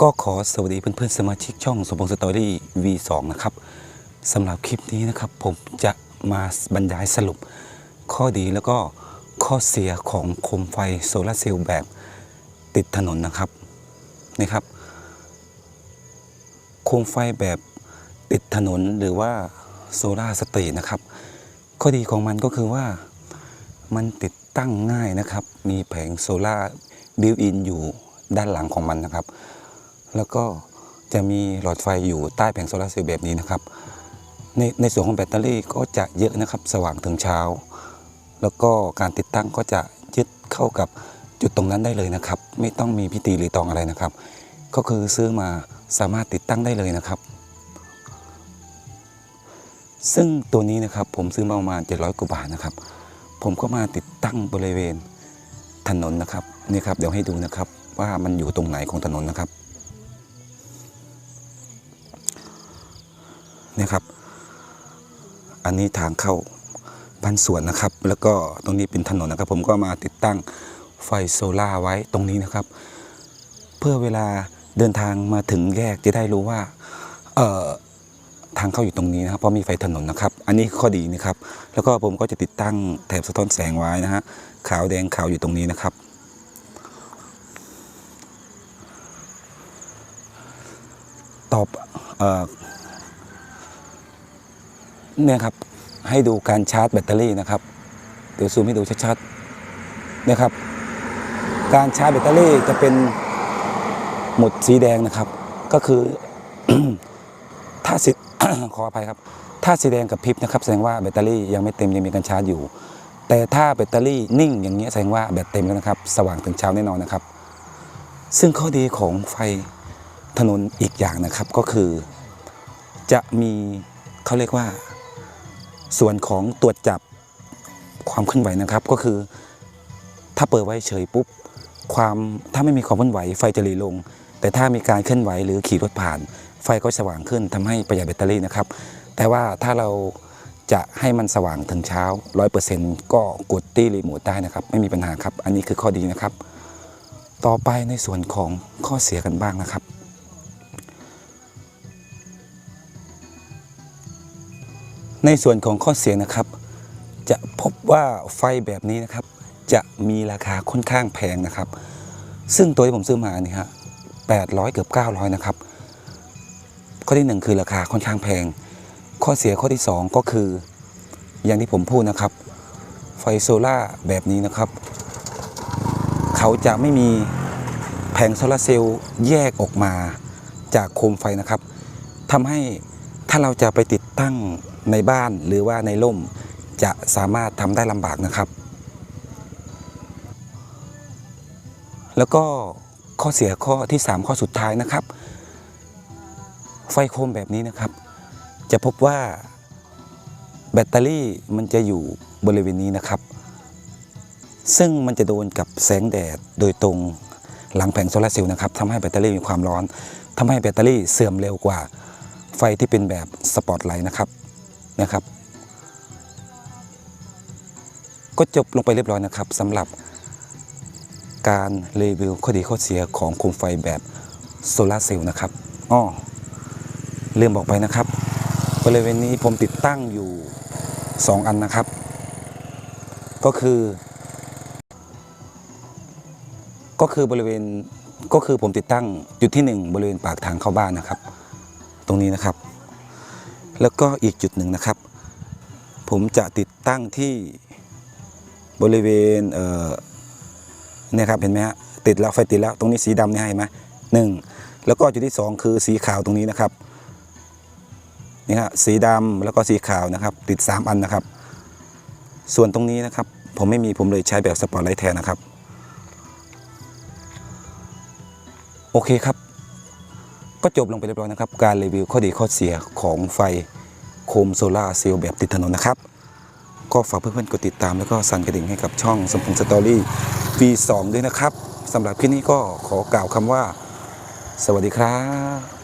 ก็ขอสวัสดีเพื่อนๆสมาชิกช่องสมพงษ์สตอรี่ V2 นะครับสำหรับคลิปนี้นะครับผมจะมาบรรยายสรุป ข้อดีแล้วก็ข้อเสียของโคมไฟโซลาเซลล์แบบติดถนนนะครับนี่ครับโคมไฟแบบติดถนนหรือว่าโซลาสตรีนะครับ ข้อดีของมันก็คือว่ามันติดตั้งง่ายนะครับ มีแผงโซลาบิวอินอยู่ด้านหลังของมันนะครับ แล้วก็จะมีหลอดไฟอยู่ใต้แผงโซลาร์เซลล์แบบนี้นะครับ ในในส่วนของแบตเตอรี่ก็จะเยอะนะครับสว่างถึงเช้า แล้วก็การติดตั้งก็จะยึดเข้ากับจุดตรงนั้นได้เลยนะครับ ไม่ต้องมีพิธีหรือตองอะไรนะครับ ก็คือซื้อมาสามารถติดตั้งได้เลยนะครับ ซึ่งตัวนี้นะครับผมซื้อมาประมาณ 700กว่าบาทนะครับ ผมก็มาติดตั้งบริเวณถนนนะครับนี่ครับเดี๋ยวให้ดูนะครับว่ามันอยู่ตรงไหนของถนนนะครับ นี่ครับ อันนี้ทางเข้าบ้านสวนนะครับ แล้วก็ตรงนี้เป็นถนนนะครับ ผมก็มาติดตั้งไฟโซล่าไว้ตรงนี้นะครับ เพื่อเวลาเดินทางมาถึงแยกจะได้รู้ว่าเอ่อทางเข้าอยู่ตรงนี้นะครับเพราะมีไฟถนนนะครับ อันนี้ข้อดีนะครับ แล้วก็ผมก็จะติดตั้งแถบสะท้อนแสงไว้นะฮะขาวแดงขาวอยู่ตรงนี้นะครับ ตอบ เนี่ยครับให้ดูการชาร์จแบตเตอรี่นะครับ เดี๋ยวซูมให้ดูชัดๆนี่ยครับ การชาร์จแบตเตอรี่จะเป็นหมุดสีแดงนะครับ ก็คือถ้าสีขออภัยครับ ถ้าสีแดงกับพริบนะครับ แสดงว่าแบตเตอรี่ยังไม่เต็มยังมีการชาร์จอยู่ แต่ถ้าแบตเตอรี่นิ่งอย่างเงี้ยแสดงว่าแบตเต็มแล้วนะครับ สว่างถึงเช้าแน่นอนนะครับ ซึ่งข้อดีของไฟถนนอีกอย่างนะครับก็คือ จะมีเขาเรียกว่า ส่วนของตรวจจับความเคลื่อนไหวนะครับก็คือ ถ้าเปิดไว้เฉยปุ๊บความถ้าไม่มีความเคลื่อนไหวไฟจะหลีลง แต่ถ้ามีการเคลื่อนไหวหรือขี่รถผ่าน ไฟก็สว่างขึ้นทำให้ประหยัดแบตเตอรี่นะครับ แต่ว่าถ้าเราจะให้มันสว่างถึงเช้า 100%ก็กดที่รีโมทได้นะครับ ไม่มีปัญหาครับ อันนี้คือข้อดีนะครับ ต่อไปในส่วนของข้อเสียกันบ้างนะครับ ในส่วนของข้อเสียนะครับ จะพบว่าไฟแบบนี้นะครับ จะมีราคาค่อนข้างแพงนะครับ ซึ่งตัวที่ผมซื้อมานี่ฮะ800เกือบ900นะครับ ข้อที่หนึ่งคือราคาค่อนข้างแพง ข้อเสียข้อที่สองก็คือ อย่างที่ผมพูดนะครับ ไฟโซล่าแบบนี้นะครับ เขาจะไม่มีแผงโซลาร์เซลล์แยกออกมาจากโคมไฟนะครับทำให้ถ้าเราจะไปติดตั้ง ในบ้านหรือว่าในร่มจะสามารถทำได้ลำบากนะครับ แล้วก็ข้อเสียข้อที่ 3 ข้อสุดท้ายนะครับ ไฟโคมแบบนี้นะครับ จะพบว่าแบตเตอรี่มันจะอยู่บริเวณนี้นะครับ ซึ่งมันจะโดนกับแสงแดดโดยตรงหลังแผงโซลาร์เซลล์นะครับทำให้แบตเตอรี่มีความร้อนทำให้แบตเตอรี่เสื่อมเร็วกว่าไฟที่เป็นแบบสปอตไลท์นะครับ นะครับ ก็จบลงไปเรียบร้อยนะครับสำหรับการรีวิวข้อดีข้อเสียของโคมไฟแบบโซลาเซลล์นะครับอ้อลืมบอกไปนะครับบริเวณนี้ผมติดตั้งอยู่ 2 อันนะครับ ก็คือ ก็คือบริเวณก็คือผมติดตั้งจุดที่ 1 บริเวณปากทางเข้าบ้านนะครับ ตรงนี้นะครับ แล้วก็อีกจุดหนึ่งนะครับ ผมจะติดตั้งที่บริเวณเเนี่ยครับเห็นไหมฮะติดแล้วไฟติดแล้วตรงนี้สีดำเนี่ยเห็นไหมหนึ่งแล้วก็จุดที่สองคือสีขาวตรงนี้นะครับนี่ฮะสีดำแล้วก็สีขาวนะครับ ติด 3 อันนะครับ ส่วนตรงนี้นะครับ ผมไม่มีผมเลยใช้แบบสปอตไลท์แทนนะครับ โอเคครับ ก็จบลงไปเรียบร้อยนะครับ การรีวิวข้อดีข้อเสียของไฟโคมโซลาร์เซลล์แบบติดถนนนะครับ ก็ฝากเพื่อนๆกดติดตามแล้วก็สั่นกระดิ่งให้กับช่องสมพงษ์สตอรี่ V2 ด้วยนะครับสำหรับคลิปนี้ก็ขอกล่าวคำว่า สวัสดีครับ